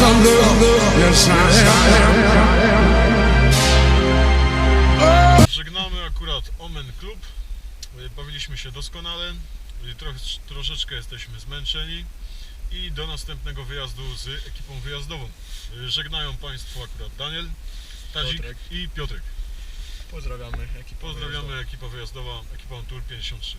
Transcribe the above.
Yes, I am. Żegnamy akurat Omen Club. Y, Bawiliśmy się doskonale. Y, Troch, troszeczkę jesteśmy zmęczeni. I do następnego wyjazdu z ekipą wyjazdową. Y, Żegnają Państwu akurat Daniel, Tadzik Piotrek. i Piotrek. Pozdrawiamy ekipę. Pozdrawiamy ekipa wyjazdowa, ekipa Tour 53.